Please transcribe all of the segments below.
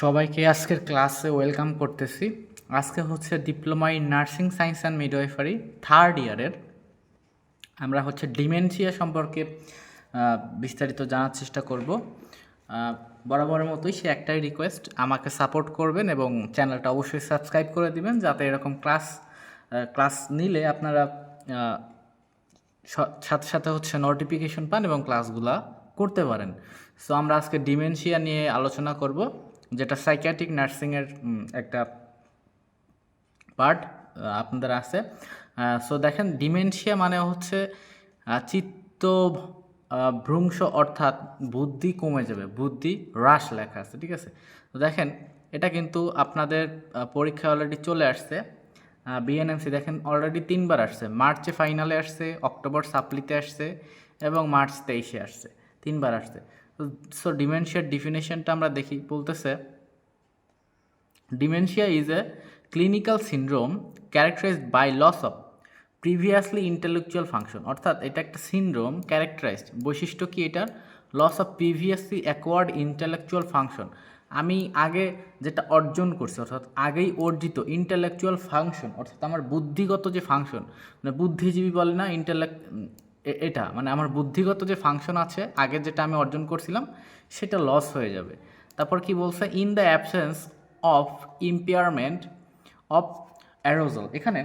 সবাইকে আজকের ক্লাসে ওয়েলকাম করতেছি। আজকে হচ্ছে diploma in nursing science and midwifery third ইয়ারের। আমরা হচ্ছে ডিমেনশিয়া সম্পর্কে বিস্তারিত জানার চেষ্টা করব। বরাবরের মতোই সে একটাই রিকোয়েস্ট আমাকে সাপোর্ট করবেন এবং চ্যানেলটা অবশ্যই সাবস্ক্রাইব করে দিবেন যাতে এরকম ক্লাস ক্লাস নিলে আপনারা সাথে সাথে হচ্ছে নোটিফিকেশন পান এবং ক্লাসগুলা করতে পারেন। সো আমরা আজকে ডিমেনশিয়া নিয়ে আলোচনা করব। যেটা সাইকিয়াট্রিক নার্সিংয়ের একটা পার্ট আপনাদের আছে। সো দেখেন ডিমেনশিয়া মানে হচ্ছে চিত্ত ভ্রংশ অর্থাৎ বুদ্ধি কমে যাবে, বুদ্ধি হ্রাস লেখা আছে, ঠিক আছে? তো দেখেন, এটা কিন্তু আপনাদের পরীক্ষা অলরেডি চলে আসছে। বিএনএমসি দেখেন অলরেডি তিনবার আসছে। মার্চে ফাইনালে আসছে, অক্টোবর সাপ্লিতে আসছে এবং মার্চ তেইশে আসছে। তিনবার আসছে। সো ডিমেনশিয়ার ডিফিনেশনটা আমরা দেখি, বলতেছে dementia is a clinical syndrome characterized by loss of previously intellectual function অর্থাৎ এটা একটা সিনড্রোম ক্যারেক্টারাইজড বৈশিষ্ট্য কি এটার loss of previously acquired intellectual function আমি আগে যেটা অর্জন করছি, অর্থাৎ আগেই অর্জিত ইন্টেলেকচুয়াল ফাংশন অর্থাৎ আমার বুদ্ধিগত যে ফাংশন মানে বুদ্ধিজীবী বলে না ইন্টেলেক্ট এটা মানে আমার বুদ্ধিগত যে ফাংশন আছে, আগে যেটা আমি অর্জন করছিলাম, সেটা লস হয়ে যাবে। তারপর কি বলছে? In the absence of impairment of arousal এখানে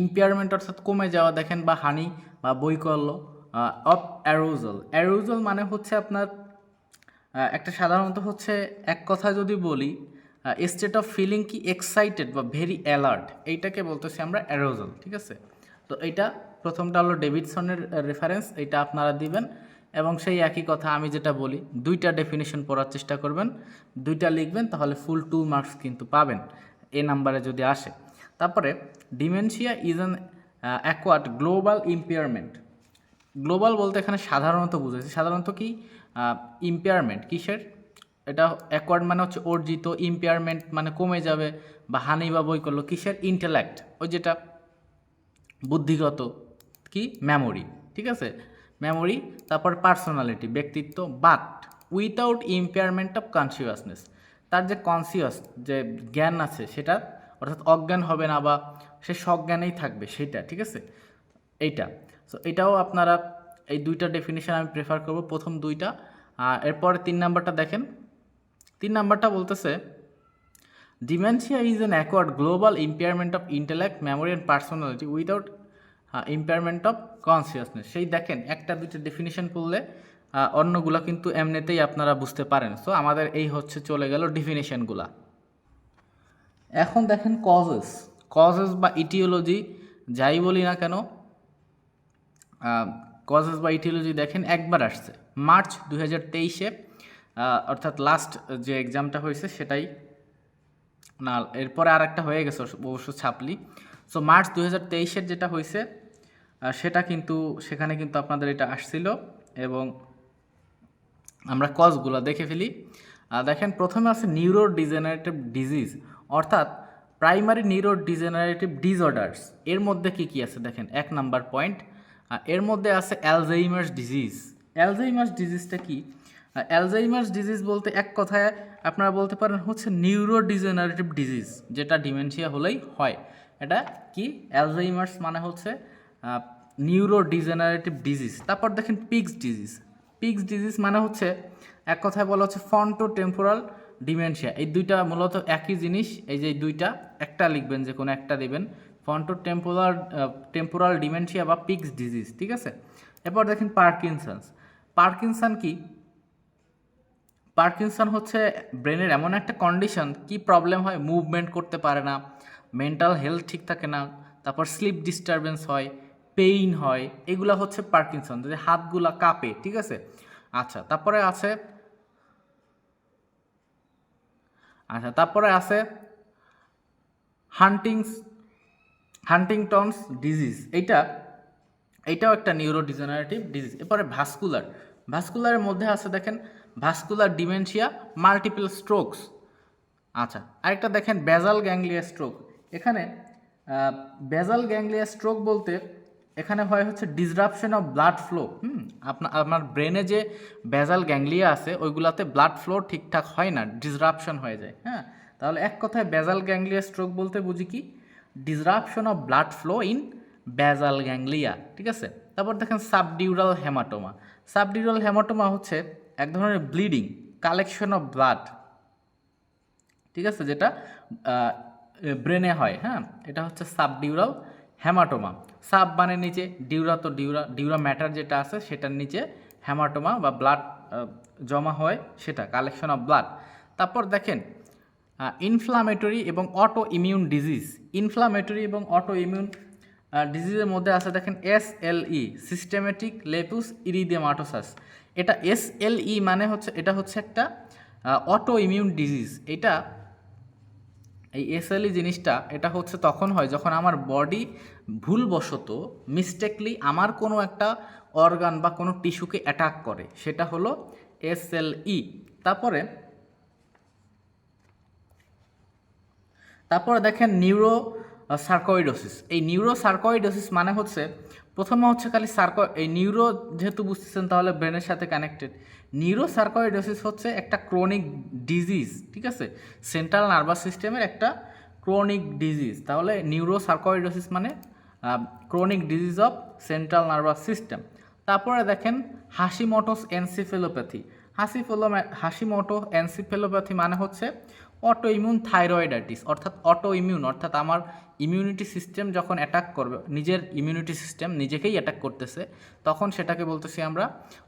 ইম্পেয়ারমেন্ট অর্থাৎ কমে যাওয়া, দেখেন বা হানি বা বৈকল্য অফ অ্যারোজল অ্যারোজল মানে হচ্ছে আপনার একটা সাধারণত হচ্ছে, এক কথা যদি বলি স্টেট অফ ফিলিং কি এক্সাইটেড বা ভেরি অ্যালার্ট এইটাকে বলতেছি আমরা অ্যারোজল ঠিক আছে? তো এইটা প্রথমটা হলো ডেভিডসনের রেফারেন্স এটা আপনারা দিবেন। এবং সেই একই কথা আমি যেটা বলি, দুইটা ডেফিনেশন পড়ার চেষ্টা করবেন। দুইটা লিখবেন, তাহলে ফুল টু মার্কস কিন্তু পাবেন, এ নাম্বারে যদি আসে। তারপরে dementia is an acquired global impairment global বলতে এখানে সাধারণত বুঝেছে সাধারণত কি? ইম্পেয়ারমেন্ট কিসের? এটা অ্যাকোয়ার্ড মানে হচ্ছে অর্জিত ইম্পেয়ারমেন্ট মানে কমে যাবে বা হানি বা বৈকল্য কিসের? ইন্টেলেক্ট ওই যেটা বুদ্ধিগত কি? মেমোরি ঠিক আছে? মেমোরি তারপর পার্সোনালিটি ব্যক্তিত্ব but without impairment of consciousness তার যে কনসিয়াস যে জ্ঞান আছে সেটা অর্থাৎ অজ্ঞান হবে না বা সে সজ্ঞানেই থাকবে সেটা ঠিক আছে? এইটা। সো এটাও আপনারা এই দুইটা ডেফিনেশন আমি প্রেফার করব প্রথম দুইটা। আর এরপরে তিন নাম্বারটা দেখেন। তিন নাম্বারটা বলতেছে Dementia is an acquired global impairment of intellect, memory and personality without uh, impairment of consciousness সেই দেখেন একটা দুইটা ডেফিনিশন পড়লে অন্যগুলা কিন্তু এমনিতেই আপনারা বুঝতে পারেন। সো আমাদের এই হচ্ছে চলে গেল ডেফিনেশনগুলা এখন দেখেন কজেস কজেস বা ইটিওলজি যাই বলি না কেন কজেস বা ইটিওলজি দেখেন একবার আসছে। মার্চ দু হাজার তেইশে অর্থাৎ লাস্ট যে এক্সামটা হয়েছে সেটাই না এরপরে আর একটা হয়ে গেছে অবশ্য ছাপলি। সো মার্চ দু হাজার তেইশের যেটা হয়েছে সেটা কিন্তু সেখানে কিন্তু আপনাদের এটা আসছিল এবং আমরা কজগুলো দেখে ফেলি। দেখেন, প্রথমে আছে নিউরো ডিজেনারেটিভ ডিজিজ অর্থাৎ প্রাইমারি নিউরো ডিজেনারেটিভ ডিসঅর্ডার্স এর মধ্যে কি কি আছে দেখেন? এক নাম্বার পয়েন্ট এর মধ্যে আছে অ্যালজাইমার্স ডিজিজ অ্যালজাইমার্স ডিজিজটা কি? অ্যালজাইমার্স ডিজিজ বলতে এক কথায় আপনারা বলতে পারেন হচ্ছে নিউরো ডিজেনারেটিভ ডিজিজ যেটা ডিমেনশিয়া হলেই হয়। এটা কি? অ্যালজাইমার্স মানে হচ্ছে নিউরো ডিজেনারেটিভ ডিজিজ তারপর দেখেন পিক্স ডিজিজ পিক্স ডিজিজ মানে হচ্ছে, এক কথায় বলা হচ্ছে ফন্টো টেম্পোরাল ডিমেনশিয়া এই দুইটা মূলত একই জিনিস, এই যে দুইটা, একটা লিখবেন যে কোনো একটা দেবেন। ফন্টো টেম্পোরাল টেম্পোরাল ডিমেনশিয়া বা পিক্স ডিজিজ ঠিক আছে? এরপর দেখেন পার্কিনসন্স পার্কিনসন কি? পার্কিনসন হচ্ছে ব্রেনের এমন একটা কন্ডিশন কি প্রবলেম হয়? মুভমেন্ট করতে পারে না মেন্টাল হেলথ ঠিক থাকে না, তারপর স্লিপ ডিস্টারবেন্স হয় পেইন হয়, এগুলা হচ্ছে পার্কিনসন, যে হাতগুলা কাঁপে, ঠিক আছে? আচ্ছা তারপরে আছে আচ্ছা তারপরে আছে হান্টিংস হান্টিংটনস ডিজিজ এইটা, এইটাও একটা নিউরো ডিজেনারেটিভ ডিজিজ এরপরে ভাস্কুলার ভাস্কুলারের মধ্যে আছে, দেখেন ভাস্কুলার ডিমেনশিয়া মাল্টিপল স্ট্রোকস আচ্ছা আরেকটা দেখেন বেজাল গ্যাংলিয়া স্ট্রোক এখানে বেজাল গ্যাংলিয়া স্ট্রোক বলতে এখানে হয় হচ্ছে disruption of blood flow hmm? আপনার আপনার ব্রেনে যে ভেজাল গ্যাংলিয়া আছে, ওইগুলাতে ব্লাড ফ্লো ঠিকঠাক হয় না ডিসরাপশন হয়ে যায় হ্যাঁ? তাহলে এক কথায় বেজাল গ্যাংলিয়া স্ট্রোক বলতে বুঝি কি? Disruption of blood flow in basal ganglia ঠিক আছে? তারপর দেখেন সাবডিউরাল হেমাটোমা সাবডিউরাল হেমাটোমা হচ্ছে এক ধরনের ব্লিডিং কালেকশন অফ ব্লাড ঠিক আছে? যেটা ব্রেনে হয় হ্যাঁ? এটা হচ্ছে সাবডিউরাল হ্যামাটোমা সাব মানে নিচে, ডিউরা তো ডিউরা ডিউরা ম্যাটার যেটা আছে সেটার নিচে হ্যামাটোমা বা ব্লাড জমা হয় সেটা কালেকশন অফ ব্লাড তারপর দেখেন ইনফ্লামেটরি এবং অটো ইমিউন ডিজিজ ইনফ্লামেটরি এবং অটো ইমিউন ডিজিজের মধ্যে আছে দেখেন এস এল ই সিস্টেমেটিক লেপুস ইরিদেমাটোসাস এটা এস এল ই মানে হচ্ছে, এটা হচ্ছে একটা অটো ইমিউন ডিজিজ এটা, এই এসএলই জিনিসটা, এটা হচ্ছে তখন হয় যখন আমার বডি ভুলবশত মিস্টেকলি আমার কোনো একটা অর্গান বা কোনো টিস্যুকে অ্যাটাক করে। সেটা হলো এসএলই তারপরে তারপরে দেখেন নিউরো সার্কয়েডোসিস এই নিউরো সার্কয়েডোসিস মানে হচ্ছে, প্রথমে হচ্ছে খালি সার্কো এই নিউরো যেহেতু বুঝতেছেন তাহলে ব্রেনের সাথে কানেক্টেড নিউরো সার্কয়েডোসিস হচ্ছে একটা ক্রনিক ডিজিজ ঠিক আছে? সেন্ট্রাল নার্ভাস সিস্টেমের একটা ক্রনিক ডিজিজ তাহলে নিউরো সার্কয়েডোসিস মানে chronic disease of central nervous system তারপরে দেখেন, হাসিমোটোস এনসিফেলোপ্যাথি। হাসিফেলো হাসিমোটো এনসিফেলোপ্যাথি মানে হচ্ছে অটো ইমিউন থাইরয়েডাইটিস অর্থাৎ অটো ইমিউন অর্থাৎ আমার ইমিউনিটি সিস্টেম যখন অ্যাটাক করবে, নিজের ইমিউনিটি সিস্টেম নিজেকেই অ্যাটাক করতেছে, তখন সেটাকে বলতেছি আমরা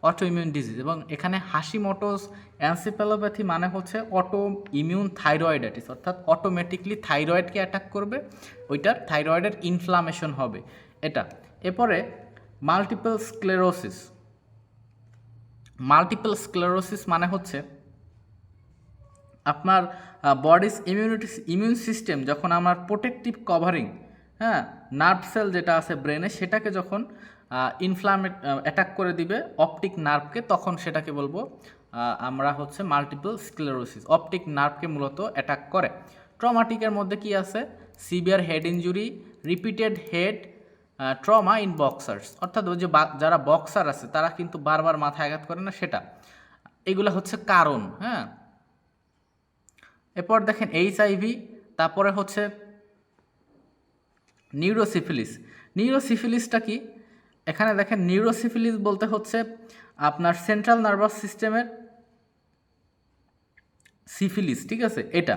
অটো ইমিউন ডিজিজ এবং এখানে হাসি হাসিমোটোস অ্যান্সিপ্যালোপ্যাথি মানে হচ্ছে অটো ইমিউন থাইরয়েডাইটিস অর্থাৎ অটোমেটিকলি থাইরয়েডকে অ্যাটাক করবে, ওইটার থাইরয়েডের ইনফ্লামেশন হবে, এটা। এরপরে মাল্টিপল স্ক্লেরোসিস মাল্টিপল স্ক্লেরোসিস মানে হচ্ছে আপনার বডিস ইমিউনিটি ইমিউন সিস্টেম যখন আমার প্রোটেকটিভ কভারিং হ্যাঁ নার্ভ সেল যেটা আছে ব্রেনে সেটাকে যখন ইনফ্লামেট অ্যাটাক করে দিবে অপটিক নার্ভকে তখন সেটাকে বলব আমরা হচ্ছে মাল্টিপল স্ক্লেরোসিস অপটিক নার্ভকে মূলত অ্যাটাক করে। ট্রমাটিকের মধ্যে কি আছে? Severe head injury repeated head trauma in boxers অর্থাৎ ওই যে যারা বক্সার আছে, তারা কিন্তু বারবার মাথায় আঘাত করে না সেটা। এগুলো হচ্ছে কারণ হ্যাঁ। এরপর দেখেন এইচ আইভি তারপরে হচ্ছে নিউরোসিফিলিস নিউরোসিফিলিসটা কি? এখানে দেখেন নিউরোসিফিলিস বলতে হচ্ছে আপনার সেন্ট্রাল নার্ভাস সিস্টেমের সিফিলিস ঠিক আছে? এটা।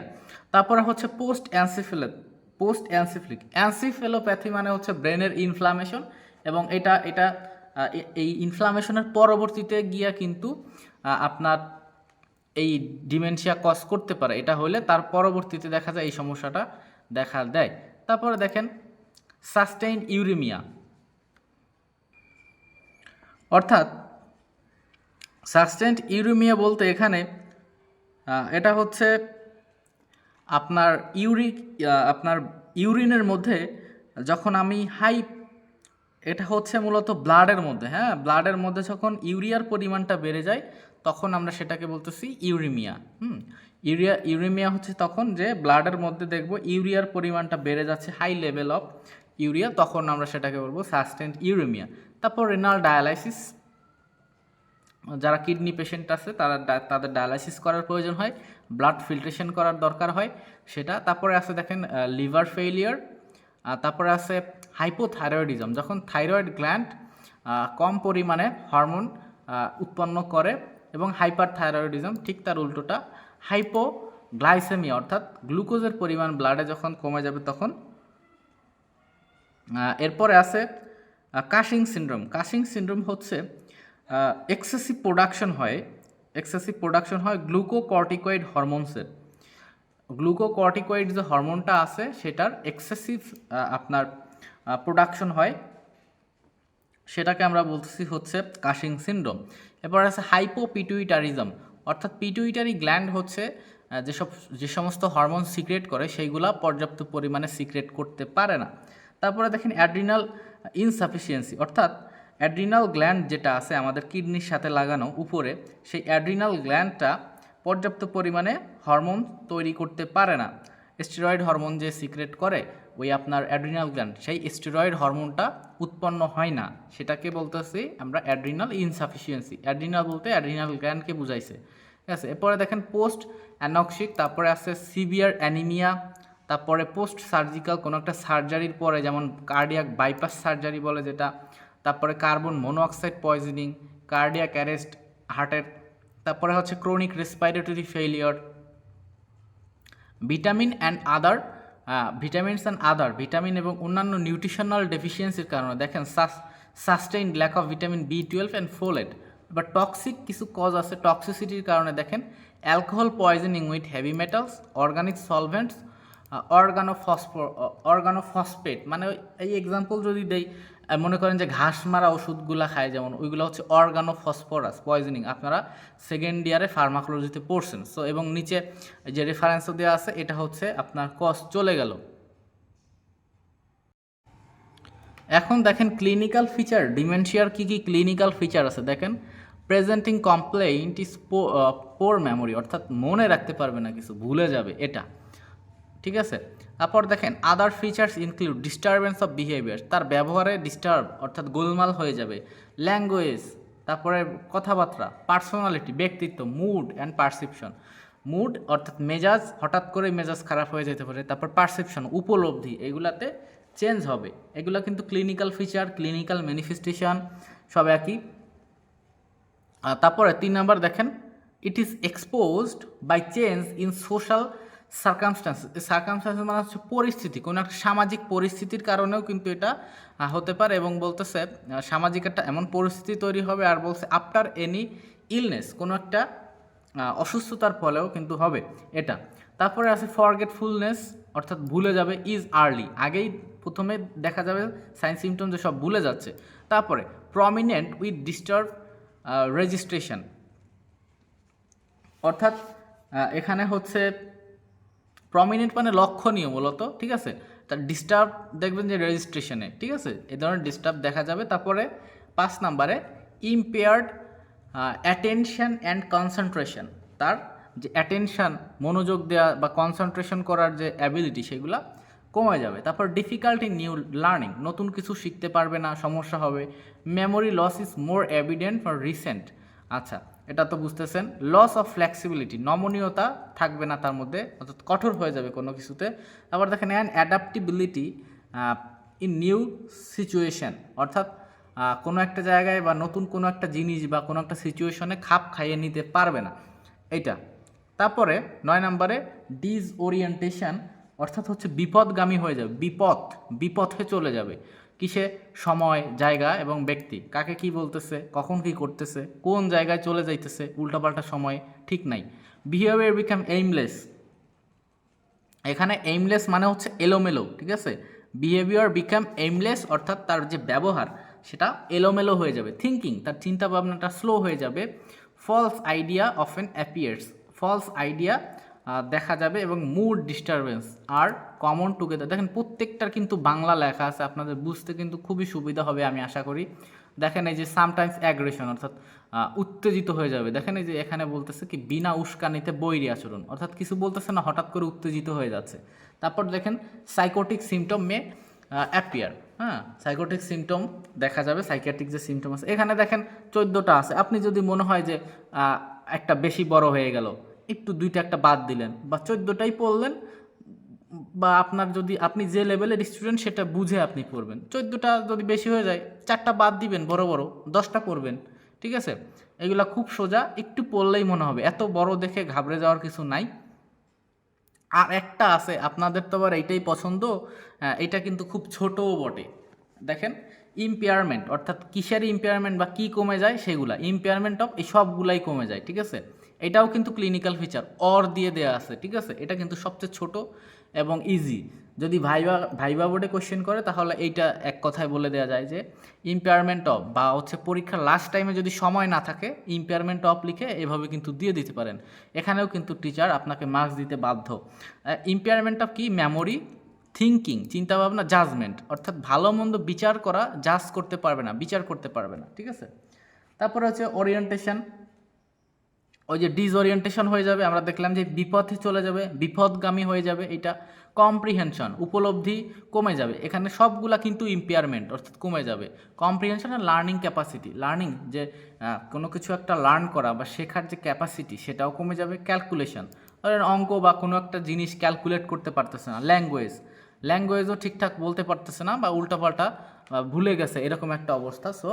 তারপরে হচ্ছে পোস্ট অ্যান্সিফিলেট পোস্ট অ্যান্সিফিলিক অ্যান্সিফেলোপ্যাথি মানে হচ্ছে ব্রেনের ইনফ্লামেশন এবং এটা এটা এই ইনফ্লামেশনের পরবর্তীতে গিয়া কিন্তু আপনার এই ডিমেনশিয়া কজ করতে পারে, এটা হলে তার পরবর্তীতে দেখা যায় এই সমস্যাটা দেখা দেয়। তারপরে দেখেন সাস্টেইন ইউরিমিয়া অর্থাৎ সাস্টেন্ট ইউরিমিয়া বলতে এখানে এটা হচ্ছে আপনার ইউরিক আপনার ইউরিনের মধ্যে যখন আমি হাই এটা হচ্ছে মূলত ব্লাডের মধ্যে হ্যাঁ? ব্লাডের মধ্যে যখন ইউরিয়ার পরিমাণটা বেড়ে যায় তখন আমরা সেটাকে বলতেছি ইউরিমিয়া, হুম? ইউরিয়া, ইউরিমিয়া হচ্ছে তখন যে ব্লাডের মধ্যে দেখব ইউরিয়ার পরিমাণটা বেড়ে যাচ্ছে, হাই লেভেল অফ ইউরিয়া, তখন আমরা সেটাকে বলব সাস্টেন্ট ইউরিমিয়া। তারপর রেনাল ডায়ালাইসিস, যারা কিডনি পেশেন্ট আছে, তারা তাদের ডায়ালাইসিস করার প্রয়োজন হয়, ব্লাড ফিল্ট্রেশন করার দরকার হয় সেটা। তারপরে আছে দেখেন লিভার ফেইলিয়ার তারপরে আছে হাইপোথাইরয়েডিজম, যখন থাইরয়েড গ্ল্যান্ড কম পরিমাণে হরমোন উৎপন্ন করে এবং হাইপার থাইরয়েডিজম ঠিক তার উল্টোটা হাইপো গ্লাইসেমিয়া অর্থাৎ গ্লুকোজের পরিমাণ ব্লাডে যখন কমে যাবে তখন এরপরে আছে কাশিং সিন্ড্রোম কাশিং সিন্ড্রোম হচ্ছে এক্সেসিভ প্রোডাকশন হয় এক্সেসিভ প্রোডাকশন হয় গ্লুকোকর্টিকয়েড হরমোনসের গ্লুকোকর্টিকয়েড যে হরমোনটা আছে, সেটার এক্সেসিভ আপনার প্রোডাকশন হয়। সেটাকে আমরা বলতেছি হচ্ছে কাশিং সিন্ড্রোম। এরপর আছে হাইপোপিটুইটারিজম, অর্থাৎ পিটুইটারি গ্ল্যান্ড হচ্ছে যেসব, যে সমস্ত হরমোন সিক্রেট করে, সেইগুলা পর্যাপ্ত পরিমাণে সিক্রেট করতে পারে না। তারপরে দেখেন অ্যাড্রিনাল ইনসাফিসিয়েন্সি, অর্থাৎ অ্যাড্রিনাল গ্ল্যান্ড যেটা আছে আমাদের কিডনির সাথে লাগানো উপরে, সেই অ্যাড্রিনাল গ্ল্যান্ডটা পর্যাপ্ত পরিমাণে হরমোন তৈরি করতে পারে না। স্টেরয়েড হরমোন যে সিক্রেট করে ওই আপনার অ্যাড্রিনাল গ্ল্যান্ড সেই স্টেরয়েড হরমোনটা উৎপন্ন হয় না। সেটাকে বলতেছি আমরা অ্যাড্রিনাল ইনসাফিসিয়েন্সি অ্যাড্রিনাল বলতে অ্যাড্রিনাল গ্ল্যান্ডকে বুঝাইছে। ঠিক আছে? এরপরে দেখেন পোস্ট অ্যানক্সিক তারপরে আছে সিভিয়ার অ্যানিমিয়া তারপরে পোস্ট সার্জিক্যাল কোনো একটা সার্জারির পরে যেমন কার্ডিয়াক বাইপাস সার্জারি বলে যেটা, তারপরে carbon monoxide poisoning cardiac arrest হার্টের তারপরে হচ্ছে chronic respiratory failure vitamin and other vitamins and other vitamin এবং অন্যান্য নিউট্রিশনাল ডেফিসিয়েন্সির কারণে। দেখেন sustain lack of vitamin B twelve and folate বা টক্সিক কিছু কজ আছে টক্সিসিটির কারণে দেখেন alcohol poisoning with heavy metals organic solvents organophosphor organophosphate মানে এই এক্সাম্পল যদি দেই মনে করেন যে ঘাস মারা ওষুধগুলা খায়, যেমন ওইগুলো হচ্ছে অর্গানোফসফরাস পয়জনিং আপনারা সেকেন্ড ইয়ারে ফার্মাকোলজিতে পড়ছেন। সো এবং নিচে যে রেফারেন্সও দেওয়া আছে, এটা হচ্ছে আপনার কস চলে গেল। এখন দেখেন ক্লিনিক্যাল ফিচার ডিমেনশিয়ার কী কী ক্লিনিক্যাল ফিচার আছে? দেখেন presenting complaint is poor memory অর্থাৎ মনে রাখতে পারবে না কিছু, ভুলে যাবে, এটা। ঠিক আছে? তারপর দেখেন other features include disturbance of behaviour তার ব্যবহারে ডিস্টার্ব অর্থাৎ গোলমাল হয়ে যাবে। ল্যাঙ্গুয়েজ তারপরে কথাবার্তা পার্সোনালিটি ব্যক্তিত্ব মুড অ্যান্ড পারসেপশন মুড অর্থাৎ মেজাজ, হঠাৎ করে মেজাজ খারাপ হয়ে যেতে পারে। তারপর পারসেপশন উপলব্ধি, এগুলাতে চেঞ্জ হবে। এগুলো কিন্তু ক্লিনিক্যাল ফিচার ক্লিনিক্যাল ম্যানিফেস্টেশন সব একই। তারপরে তিন নাম্বার দেখেন it is exposed by change in social circumstance circumstance মানে হচ্ছে পরিস্থিতি। কোনো একটা সামাজিক পরিস্থিতির কারণেও কিন্তু এটা হতে পারে এবং বলতেছে সামাজিক একটা এমন পরিস্থিতি তৈরি হবে আর বলছে আফটার এনি ইলনেস কোনো একটা অসুস্থতার ফলেও কিন্তু হবে এটা। তারপরে আছে ফরগেটফুলনেস অর্থাৎ ভুলে যাবে ইজ আর্লি আগেই প্রথমে দেখা যাবে সাইন সিমটম যে সব ভুলে যাচ্ছে। তারপরে প্রমিনেন্ট উইথ ডিস্টার্ব রেজিস্ট্রেশন অর্থাৎ এখানে হচ্ছে প্রমিনেন্ট মানে লক্ষণীয় মূলত, ঠিক আছে? তার ডিস্টার্ব দেখবেন যে রেজিস্ট্রেশনে ঠিক আছে? এই ধরনের ডিস্টার্ব দেখা যাবে। তারপরে পাঁচ নাম্বারে ইম্পেয়ার্ড অ্যাটেনশন অ্যান্ড কনসেন্ট্রেশন তার যে অ্যাটেনশন মনোযোগ দেওয়া বা কনসেন্ট্রেশন করার যে অ্যাবিলিটি সেগুলো কমে যাবে। তারপর ডিফিকাল্টি নিউ লার্নিং নতুন কিছু শিখতে পারবে না, সমস্যা হবে। Memory loss is more evident for recent আচ্ছা। এটা তো বুঝতেছেন। লস অফ ফ্লেক্সিবিলিটি নমনীয়তা থাকবে না তার মধ্যে, অর্থাৎ কঠোর হয়ে যাবে কোনো কিছুতে। তারপর দেখেন an adaptability in new situation অর্থাৎ কোনো একটা জায়গায় বা নতুন কোনো একটা জিনিস বা কোনো একটা সিচুয়েশনে খাপ খাইয়ে নিতে পারবে না। এইটা। তারপরে, নয় নম্বরে ডিজ ওরিয়েন্টেশন অর্থাৎ হচ্ছে বিপদগামী হয়ে যাবে। বিপদ, বিপথে চলে যাবে। কিসে? সময়, জায়গা এবং ব্যক্তি। কাকে কি বলতেছে? কখন কি করতেছে? কোন জায়গায় চলে যাইতেছে? উল্টাপাল্টা সময় ঠিক নাই। বিহেভিয়ার বিকাম এইমলেস এখানে এইমলেস মানে হচ্ছে এলোমেলো, ঠিক আছে? বিহেভিয়ার বিকাম এইমলেস অর্থাৎ তার যে ব্যবহার, সেটা এলোমেলো হয়ে যাবে। থিঙ্কিং তার চিন্তা ভাবনাটা স্লো হয়ে যাবে। False idea often appears false idea দেখা যাবে এবং mood disturbance are common together দেখেন, প্রত্যেকটার কিন্তু বাংলা লেখা আছে, আপনাদের বুঝতে কিন্তু খুবই সুবিধা হবে, আমি আশা করি। দেখেন এই যে সামটাইমস অ্যাগ্রেশন অর্থাৎ উত্তেজিত হয়ে যাবে। দেখেন এই যে এখানে বলতেছে কি, বিনা উস্কানিতে বৈরী আচরণ। অর্থাৎ কিছু বলতেছে না, হঠাৎ করে উত্তেজিত হয়ে যাচ্ছে। তারপর দেখেন সাইকোটিক সিমটম মে অ্যাপিয়ার হ্যাঁ সাইকোটিক সিমটম দেখা যাবে সাইকিয়াট্রিক যে সিমটম আছে। এখানে দেখেন, চোদ্দোটা আছে। আপনি যদি মনে হয় যে একটা বেশি বড় হয়ে গেল একটু দুইটা একটা বাদ দিলেন বা চোদ্দোটাই পড়লেন বা আপনার যদি আপনি যে লেভেলের স্টুডেন্ট সেটা বুঝে আপনি পড়বেন। চোদ্দোটা যদি বেশি হয়ে যায় চারটা বাদ দিবেন বড় বড় দশটা পড়বেন ঠিক আছে? এগুলা খুব সোজা একটু পড়লেই মনে হবে। এত বড় দেখে ঘাবড়ে যাওয়ার কিছু নাই। আর একটা আছে আপনাদের তো আবার এইটাই পছন্দ আহ, এটা কিন্তু খুব ছোটও বটে। দেখেন ইম্পেয়ারমেন্ট অর্থাৎ কিসের ইম্পেয়ারমেন্ট বা কি কমে যায় সেগুলা। ইম্পেয়ারমেন্ট অফ এই সবগুলাই কমে যায় ঠিক আছে? এটাও কিন্তু ক্লিনিক্যাল ফিচার অর দিয়ে দেওয়া আছে, ঠিক আছে? এটা কিন্তু সবচেয়ে ছোট এবং ইজি যদি ভাইবা ভাইবা বোর্ডে কোশ্চেন করে, তাহলে এইটা এক কথায় বলে দেওয়া যায় যে ইম্পেয়ারমেন্ট অফ বা হচ্ছে পরীক্ষার লাস্ট টাইমে যদি সময় না থাকে ইম্পেয়ারমেন্ট অফ লিখে এভাবে কিন্তু দিয়ে দিতে পারেন। এখানেও কিন্তু টিচার আপনাকে মার্কস দিতে বাধ্য। ইম্পেয়ারমেন্ট অফ কি? মেমোরি থিঙ্কিং চিন্তাভাবনা জাজমেন্ট অর্থাৎ ভালো মন্দ বিচার করা জাজ করতে পারবে না, বিচার করতে পারবে না, ঠিক আছে? তারপরে হচ্ছে ওরিয়েন্টেশন ওই যে ডিসওরিয়েন্টেশন হয়ে যাবে, আমরা দেখলাম যে বিপথে চলে যাবে, বিপদগামী হয়ে যাবে, এটা কম্প্রিহেনশন উপলব্ধি কমে যাবে। এখানে সবগুলা কিন্তু ইম্পেয়ারমেন্ট অর্থাৎ কমে যাবে। কম্প্রিহেনশন আর লার্নিং ক্যাপাসিটি লার্নিং যে কোনো কিছু একটা লার্ন করা বা শেখার যে ক্যাপাসিটি সেটাও কমে যাবে। ক্যালকুলেশন ধরেন অঙ্ক বা কোনো একটা জিনিস ক্যালকুলেট করতে পারতেছে না ল্যাঙ্গুয়েজ ল্যাঙ্গুয়েজও ঠিকঠাক বলতে পারতেছে না বা উল্টাপাল্টা ভুলে গেছে, এরকম একটা অবস্থা। সো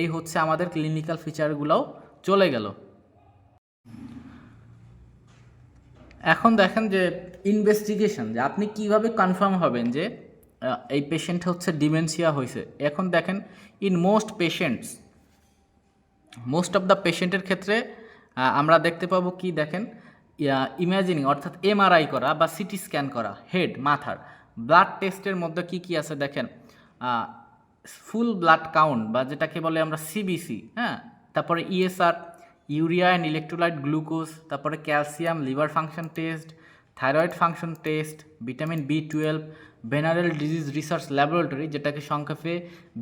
এই হচ্ছে আমাদের ক্লিনিক্যাল ফিচারগুলোও চলে গেল। এখন দেখেন যে ইনভেস্টিগেশন যে আপনি কীভাবে কনফার্ম হবেন যে এই পেশেন্ট হচ্ছে ডিমেনশিয়া হয়েছে? এখন দেখেন in most patients most of the পেশেন্টের ক্ষেত্রে আমরা দেখতে পাবো কি দেখেন ইমাজিনিং অর্থাৎ এমআরআই করা বা সিটি স্ক্যান করা হেড মাথার ব্লাড টেস্টের মধ্যে কি কি আছে দেখেন ফুল ব্লাড কাউন্ট বা যেটাকে বলে আমরা সিবিসি হ্যাঁ? তারপরে E ESR urea and electrolyte, glucose, তারপরে calcium, liver function test, thyroid function test, vitamin B twelve venereal disease research laboratory, যেটাকে সংক্ষেপে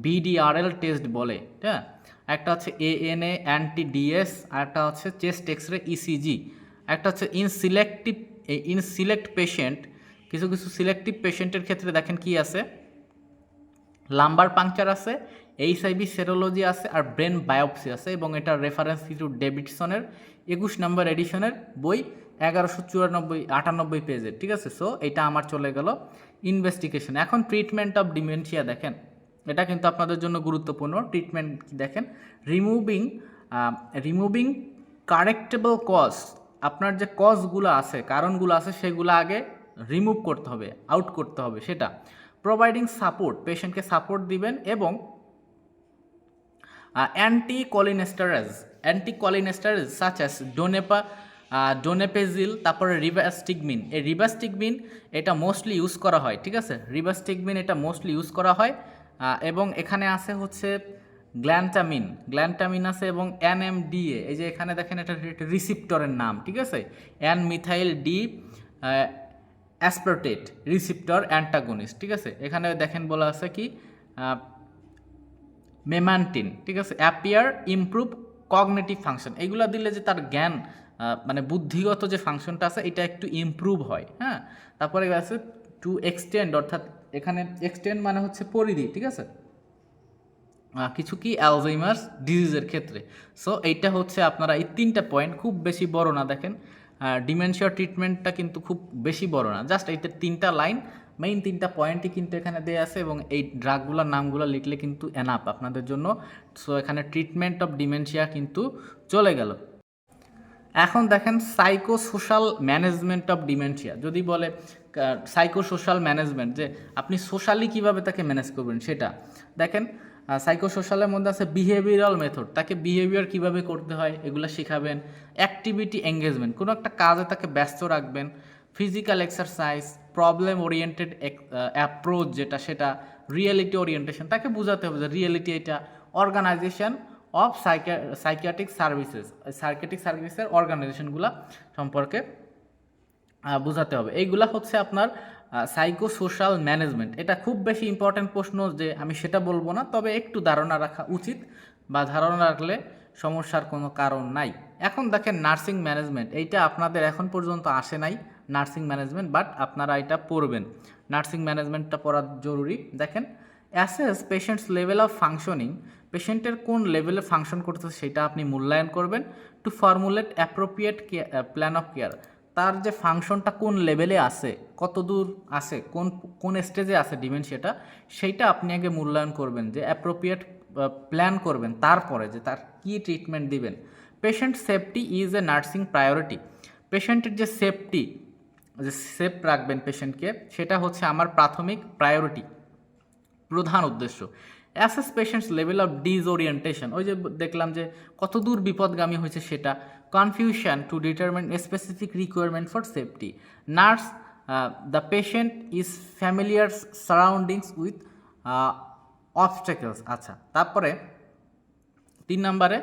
বিডিআরএল টেস্ট বলে হ্যাঁ? একটা হচ্ছে এএনএ অ্যান্টি ডিএস আর একটা হচ্ছে চেস্ট এক্স রে ইসিজি একটা হচ্ছে in selective in select patient কিছু কিছু সিলেক্টিভ পেশেন্টের ক্ষেত্রে দেখেন কি আছে? লাম্বার পাংচার আছে এইচআইভি সেরোলজি আছে আর ব্রেন বায়োপসি আছে এবং এটার রেফারেন্স কিন্তু ডেভিডসনের একুশ নম্বর এডিশনের বই এগারোশো চুরানব্বই, আটানব্বই পেজের ঠিক আছে? সো এটা আমার চলে গেল ইনভেস্টিগেশন এখন ট্রিটমেন্ট অফ ডিমেনশিয়া দেখেন। এটা কিন্তু আপনাদের জন্য গুরুত্বপূর্ণ। ট্রিটমেন্ট দেখেন? রিমুভিং রিমুভিং কারেক্টেবল কজ আপনার যে কজগুলো আছে, কারণগুলো আছে, সেগুলো আগে রিমুভ করতে হবে আউট করতে হবে, সেটা। প্রোভাইডিং সাপোর্ট পেশেন্টকে সাপোর্ট দিবেন এবং anti cholinesterase anti cholinesterase such as donepa donepezil তারপরে রিভাস্টিকমিন এই রিভাস্টিকমিন এটা মোস্টলি ইউজ করা হয় ঠিক আছে? রিভাস্টিকমিন এটা মোস্টলি ইউজ করা হয় এবং এখানে আছে হচ্ছে গ্ল্যান্টামিন গ্ল্যান্টামিন আছে এবং এনএমডিএ এই যে এখানে দেখেন এটা রিসিপ্টরের নাম ঠিক আছে? N methyl D aspartate receptor antagonist ঠিক আছে? এখানে দেখেন বলা আছে কি আহ, মেমান্টিন, ঠিক আছে? অ্যাপিয়ার ইমপ্রুভ কগনেটিভ ফাংশন এগুলো দিলে যে তার জ্ঞান মানে বুদ্ধিগত যে ফাংশনটা আছে, এটা একটু ইমপ্রুভ হয় হ্যাঁ? তারপরে আছে টু এক্সটেন্ড অর্থাৎ এখানে এক্সটেন্ড মানে হচ্ছে পরিধি, ঠিক আছে? কিছু কি? অ্যালজাইমার্স ডিজিজের ক্ষেত্রে। সো এইটা হচ্ছে আপনারা এই তিনটা পয়েন্ট খুব বেশি বড় না দেখেন। ডিমেনশিয়া ট্রিটমেন্টটা কিন্তু খুব বেশি বড় না। জাস্ট এইটা তিনটা লাইন মেইন তিনটা পয়েন্টই কিন্তু এখানে দেওয়া আছে এবং এই ড্রাগগুলোর নামগুলো লিখলে কিন্তু এনাপ আপনাদের জন্য। সো এখানে ট্রিটমেন্ট অফ ডিমেনশিয়া কিন্তু চলে গেল। এখন দেখেন psycho social management of dementia যদি বলে সাইকো সোশ্যাল ম্যানেজমেন্ট যে আপনি সোশ্যালি কীভাবে তাকে ম্যানেজ করবেন সেটা। দেখেন সাইকো সোশ্যালের মধ্যে আছে বিহেভিয়ারাল মেথড তাকে বিহেভিয়ার কীভাবে করতে হয়, এগুলো শেখাবেন। অ্যাক্টিভিটি এঙ্গেজমেন্ট কোনো একটা কাজে তাকে ব্যস্ত রাখবেন। Physical exercise problem oriented approach যেটা, সেটা রিয়েলিটি ওরিয়েন্টেশন তাকে বোঝাতে হবে যে রিয়েলিটি এটা organisation of psych psychiatric services psychiatric সার্ভিসের অর্গানাইজেশনগুলো সম্পর্কে বোঝাতে হবে। এইগুলা হচ্ছে আপনার সাইকো সোশ্যাল ম্যানেজমেন্ট এটা খুব বেশি ইম্পর্ট্যান্ট প্রশ্ন যে আমি সেটা বলব না, তবে একটু ধারণা রাখা উচিত বা ধারণা রাখলে সমস্যার কোনো কারণ নাই। এখন দেখেন নার্সিং ম্যানেজমেন্ট এইটা আপনাদের এখন পর্যন্ত আসে নাই নার্সিং ম্যানেজমেন্ট বাট আপনারা এটা পড়বেন। নার্সিং ম্যানেজমেন্টটা পড়া জরুরি। দেখেন assess patient's level of functioning পেশেন্টের কোন লেভেলে ফাংশন করতেছে সেটা আপনি মূল্যায়ন করবেন। To formulate appropriate plan of care তার যে ফাংশনটা কোন লেভেলে আছে, কত দূর আছে, কোন কোন স্টেজে আছে ডিমেনশিয়াটা, সেইটা আপনি আগে মূল্যায়ন করবেন, যে অ্যাপ্রোপ্রিয়েট প্ল্যান করবেন তারপরে যে তার কী ট্রিটমেন্ট দিবেন। Patient safety is a nursing priority পেশেন্টের যে সেফটি যে সেফ রাখবেন পেশেন্টকে সেটা হচ্ছে আমার প্রাথমিক প্রায়োরিটি প্রধান উদ্দেশ্য। Assess patient's level of disorientation ওই যে দেখলাম যে কত দূর বিপদগামী হয়েছে সেটা। Confusion to determine specific requirement for safety. Nurse the patient is familiar surroundings with obstacles আচ্ছা তারপরে তিন নম্বরে,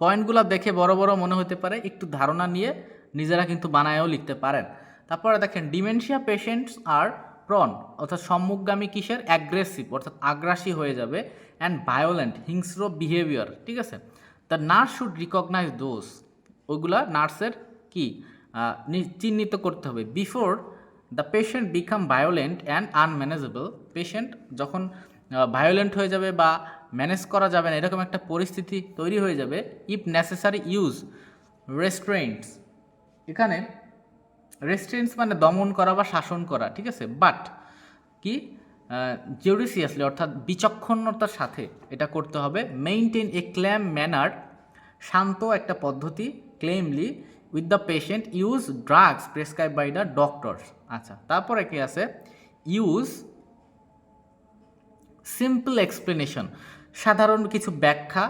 পয়েন্টগুলো দেখে বড় বড় মনে হতে পারে, একটু ধারণা নিয়ে নিজেরা কিন্তু বানায়ও লিখতে পারেন। তারপরে দেখেন, ডিমেনশিয়া পেশেন্টস আর প্রন অর্থাৎ সম্মুখগামী কিসের? অ্যাগ্রেসিভ অর্থাৎ আগ্রাসী হয়ে যাবে অ্যান্ড ভায়োলেন্ট হিংস্র বিহেভিয়ার ঠিক আছে? The nurse should recognise those ওইগুলা নার্সের কি? চিহ্নিত করতে হবে। Before the patient become violent and unmanageable patient যখন ভায়োলেন্ট হয়ে যাবে বা ম্যানেজ করা যাবে না, এরকম একটা পরিস্থিতি তৈরি হয়ে যাবে। ইফ নেসেসারি ইউজ রেস্টুরেন্টস এখানে রেস্টুরেন্টস মানে দমন করা বা শাসন করা, ঠিক আছে? বাট কি? জুডিসিয়াসলি অর্থাৎ বিচক্ষণতার সাথে এটা করতে হবে। মেইনটেইন এ ক্ল্যাম ম্যানার শান্ত একটা পদ্ধতি calmly with the patient use drugs prescribe by the doctors আচ্ছা তারপরে কি আছে? ইউজ সিম্পল এক্সপ্লেনেশন সাধারণ কিছু ব্যাখ্যা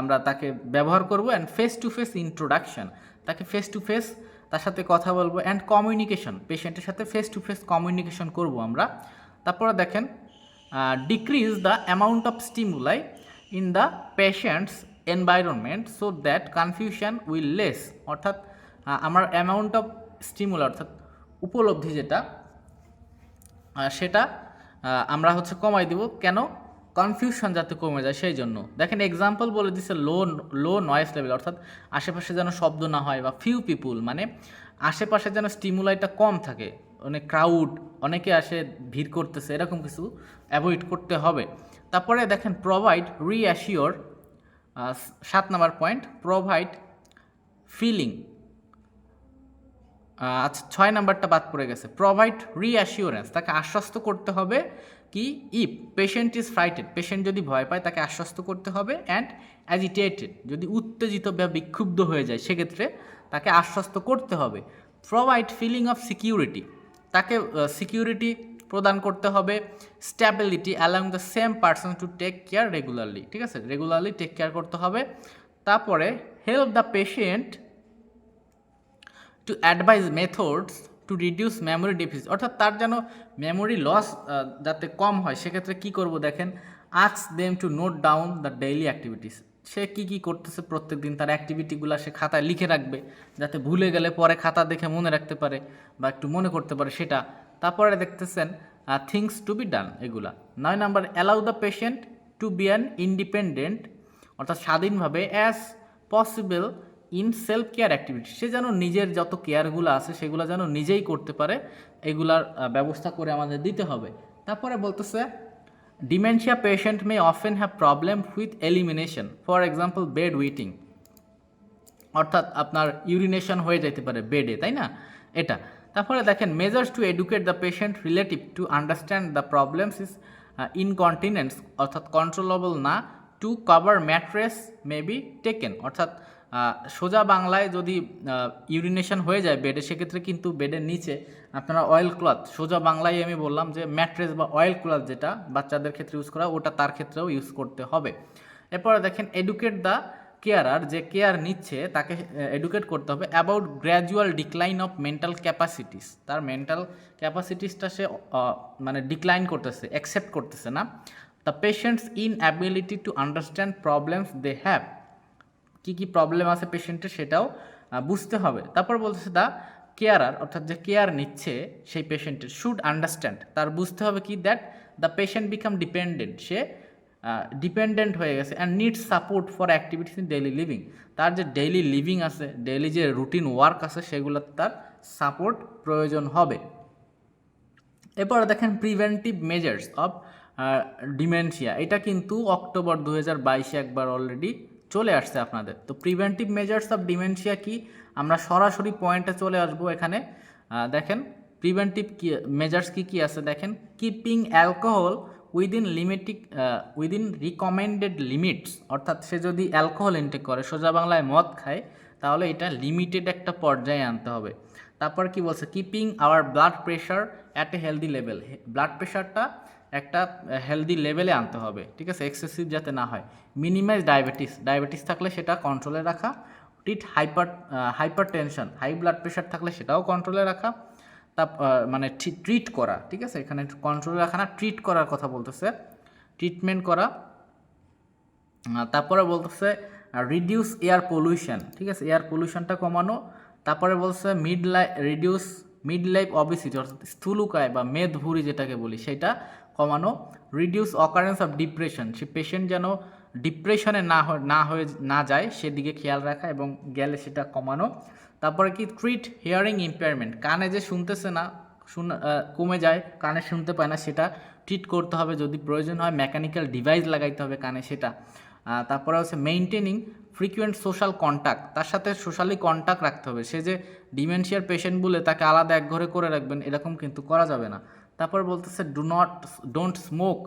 আমরা তাকে ব্যবহার করব। And face to face introduction তাকে ফেস টু ফেস তার সাথে কথা বলব অ্যান্ড কমিউনিকেশন পেশেন্টের সাথে ফেস টু ফেস কমিউনিকেশন করব আমরা। তারপরে দেখেন decrease the amount of stimuli in the patient's environment so that confusion will less অর্থাৎ আমার অ্যামাউন্ট অফ স্টিমুল অর্থাৎ উপলব্ধি যেটা সেটা আমরা হচ্ছে কমাই দিব। কেন? কনফিউশন যাতে কমে যায়, সেই জন্য। দেখেন এক্সাম্পল বলে দিচ্ছে লো লো নয়েস লেভেল অর্থাৎ আশেপাশে যেন শব্দ না হয় বা ফিউ পিপুল মানে আশেপাশে যেন স্টিমুলাইটা কম থাকে অনেক ক্রাউড অনেকে আসে ভিড় করতেছে, এরকম কিছু অ্যাভয়েড করতে হবে। তারপরে দেখেন প্রোভাইড রিঅ্যাসিওর সাত নাম্বার পয়েন্ট প্রোভাইড ফিলিং আচ্ছা ছয় নাম্বারটা বাদ পড়ে গেছে। প্রোভাইড রিঅ্যাসিওরেন্স তাকে আশ্বস্ত করতে হবে কি? If patient is frightened patient যদি ভয় পায়, তাকে আশ্বস্ত করতে হবে অ্যান্ড অ্যাজিটেটেড যদি উত্তেজিত বা বিক্ষুব্ধ হয়ে যায়, সেক্ষেত্রে তাকে আশ্বস্ত করতে হবে। প্রোভাইড ফিলিং অফ সিকিউরিটি তাকে সিকিউরিটি প্রদান করতে হবে। Stability along the same person to take care regularly ঠিক আছে? রেগুলারলি টেক কেয়ার করতে হবে। তারপরে help the patient to advise methods to reduce memory deficits অর্থাৎ তার যেন মেমোরি লস যাতে কম হয়, সেক্ষেত্রে কি করব দেখেন? আক্স them to note down the daily activities সে কি কি করতেছে প্রত্যেক দিন তার অ্যাক্টিভিটিগুলো সে খাতায় লিখে রাখবে, যাতে ভুলে গেলে পরে খাতা দেখে মনে রাখতে পারে বা একটু মনে করতে পারে সেটা। তারপরে দেখতেছেন থিংস টু বি ডান এগুলা। নয় number allow the patient to be an independent অর্থাৎ স্বাধীনভাবে as possible in self care activity সে যেন নিজের যত কেয়ারগুলো আছে সেগুলো যেন নিজেই করতে পারে, এগুলার ব্যবস্থা করে আমাদের দিতে হবে। তারপরে বলতেছে dementia patient may often have problem with elimination for example bed wetting অর্থাৎ আপনার ইউরিনেশন হয়ে যেতে পারে বেডে তাই না? এটা। তারপরে দেখেন measures to educate the patient relative to understand the problems is incontinence অর্থাৎ কন্ট্রোলেবল না to cover mattress may be taken অর্থাৎ সোজা বাংলায় যদি ইউরিনেশন হয়ে যায় বেডে সেক্ষেত্রে কিন্তু বেডের নিচে আপনারা অয়েল ক্লথ সোজা বাংলায় আমি বললাম যে ম্যাট্রেস বা অয়েল ক্লথ যেটা বাচ্চাদের ক্ষেত্রে ইউজ করা ওটা তার ক্ষেত্রেও ইউজ করতে হবে। এরপরে দেখেন এডুকেট দ্য কেয়ারার যে কেয়ার নিচ্ছে, তাকে এডুকেট করতে হবে about gradual decline of mental capacities তার মেন্টাল ক্যাপাসিটিসটা সে মানে ডিক্লাইন করতেছে অ্যাকসেপ্ট করতেছে না। The patient's inability to understand problems they have কী কী প্রবলেম আছে পেশেন্টের সেটাও বুঝতে হবে। তারপর বলতেছে দ্য কেয়ারার অর্থাৎ যে কেয়ার নিচ্ছে সেই পেশেন্টের শুড আন্ডারস্ট্যান্ড তার বুঝতে হবে কি that the patient become dependent say dependent হয়ে গেছে and need support for activities in daily living তার যে ডেইলি লিভিং আছে ডেইলি যে রুটিন ওয়ার্ক আছে, সেগুলোতে তার সাপোর্ট প্রয়োজন হবে। এরপরে দেখেন প্রিভেন্টিভ মেজার্স অফ ডিমেনশিয়া এটা কিন্তু অক্টোবর দু হাজার বাইশে একবার অলরেডি চলে আসছে আপনাদের। তো প্রিভেন্টিভ মেজার্স অফ ডিমেনশিয়া কি? আমরা সরাসরি পয়েন্টে চলে আসব এখানে। দেখেন প্রিভেন্টিভ কি মেজার্স কী কী আছে দেখেন? Keeping alcohol within limit within recommended limits অর্থাৎ সে যদি অ্যালকোহল ইনটেক করে, সোজা বাংলায় মদ খায়, তাহলে এটা লিমিটেড একটা পর্যায়ে আনতে হবে। তারপর কি বলছে? Keeping our blood pressure at a healthy level blood প্রেশারটা একটা হেলদি লেভেলে আনতে হবে, ঠিক আছে? এক্সেসিভ যাতে না হয়। মিনিমাইজ ডায়াবেটিস ডায়াবেটিস থাকলে সেটা কন্ট্রোলে রাখা। Treat hyper hypertension high blood pressure থাকলে সেটাও কন্ট্রোলে রাখা। তা মানে ট্রিট করা, ঠিক আছে? এখানে কন্ট্রোলে রাখা না ট্রিট করার কথা বলতেছে। ট্রিটমেন্ট করা। তারপরে বলতেছে রিডিউস এয়ার পলিউশন ঠিক আছে? এয়ার পলিউশনটা কমানো। তারপরে বলছে midlife reduce mid life obesity অর্থাৎ স্থূলকায় বা মেদভুরি যেটাকে বলি, সেটা কমানো রিডিউস অকারেন্স অফ ডিপ্রেশন সে পেশেন্ট যেন ডিপ্রেশনে না না হয়ে, না যায়, সেদিকে খেয়াল রাখা এবং গেলে সেটা কমানো। তারপরে কি? ট্রিট হিয়ারিং ইম্পেয়ারমেন্ট কানে যে শুনতেছে না, শুন কমে যায়, কানে শুনতে পায় না সেটা ট্রিট করতে হবে যদি প্রয়োজন হয় মেকানিক্যাল ডিভাইস লাগাইতে হবে কানে সেটা। তারপরে হচ্ছে মেনটেনিং ফ্রিকুয়েন্ট সোশ্যাল কন্ট্যাক্ট তার সাথে সোশ্যালি কন্ট্যাক্ট রাখতে হবে। সে যে ডিমেনশিয়ার পেশেন্ট বলে তাকে আলাদা এক ঘরে করে রাখবেন, এরকম কিন্তু করা যাবে না। তারপর বলতেছে do not don't smoke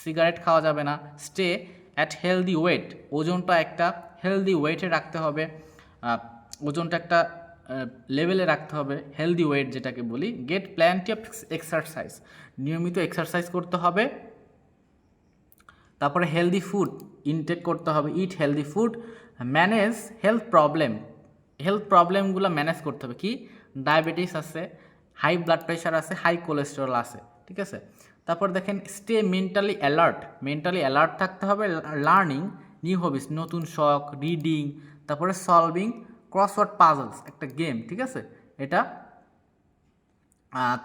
cigarette খাওয়া যাবে না। স্টে অ্যাট হেলদি ওয়েট ওজনটা একটা হেলদি ওয়েটে রাখতে হবে। ওজনটা একটা লেভেলে রাখতে হবে। হেলদি ওয়েট যেটাকে বলি। গেট প্ল্যান্টি অফ এক্সারসাইজ নিয়মিত এক্সারসাইজ করতে হবে। তারপরে হেলদি ফুড ইনটেক করতে হবে। Eat healthy food manage health problem health প্রবলেমগুলো ম্যানেজ করতে হবে। কি? ডায়াবেটিস আছে। হাই ব্লাড প্রেশার আছে, হাই কোলেস্টেরল আছে, ঠিক আছে? তারপর দেখেন stay mentally alert mentally alert থাকতে হবে লার্নিং নিউ হবিস নতুন শখ রিডিং তারপরে সলভিং ক্রসওয়ার্ড পাজলস একটা গেম ঠিক আছে? এটা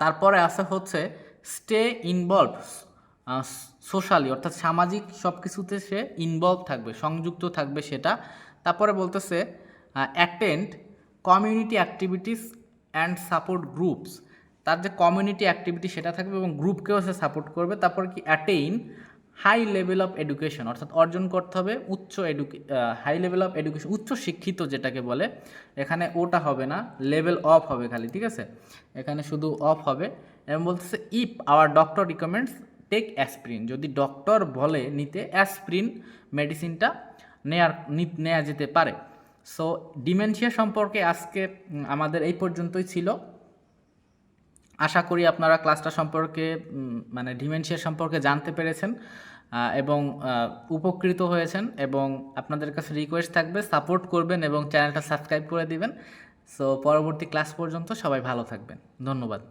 তারপরে আছে হচ্ছে স্টে ইনভলভ সোশ্যালি অর্থাৎ সামাজিক সব কিছুতে সে ইনভলভ থাকবে, সংযুক্ত থাকবে সেটা। তারপরে বলতেছে attend community activities and support groups তার যে কমিউনিটি অ্যাক্টিভিটি সেটা থাকবে এবং গ্রুপকেও সে সাপোর্ট করবে। তারপর কি attain high level of education অর্থাৎ অর্জন করতে হবে উচ্চ এডুকে হাই লেভেল অফ এডুকেশন উচ্চ শিক্ষিত যেটাকে বলে, এখানে ওটা হবে না লেভেল অফ হবে খালি, ঠিক আছে? এখানে শুধু অফ হবে। এবং বলতেছে if our doctor recommends take aspirin যদি ডক্টর বলে নিতে অ্যাসপ্রিন মেডিসিনটা নেয়ার নেওয়া যেতে পারে। সো ডিমেনশিয়া সম্পর্কে আজকে আমাদের এই পর্যন্তই ছিল। আশা করি আপনারা ক্লাসটা সম্পর্কে মানে ডিমেনশিয়া সম্পর্কে জানতে পেরেছেন এবং উপকৃত হয়েছেন এবং আপনাদের কাছে রিকোয়েস্ট থাকবে সাপোর্ট করবেন এবং চ্যানেলটা সাবস্ক্রাইব করে দিবেন। সো পরবর্তী ক্লাস পর্যন্ত সবাই ভালো থাকবেন। ধন্যবাদ।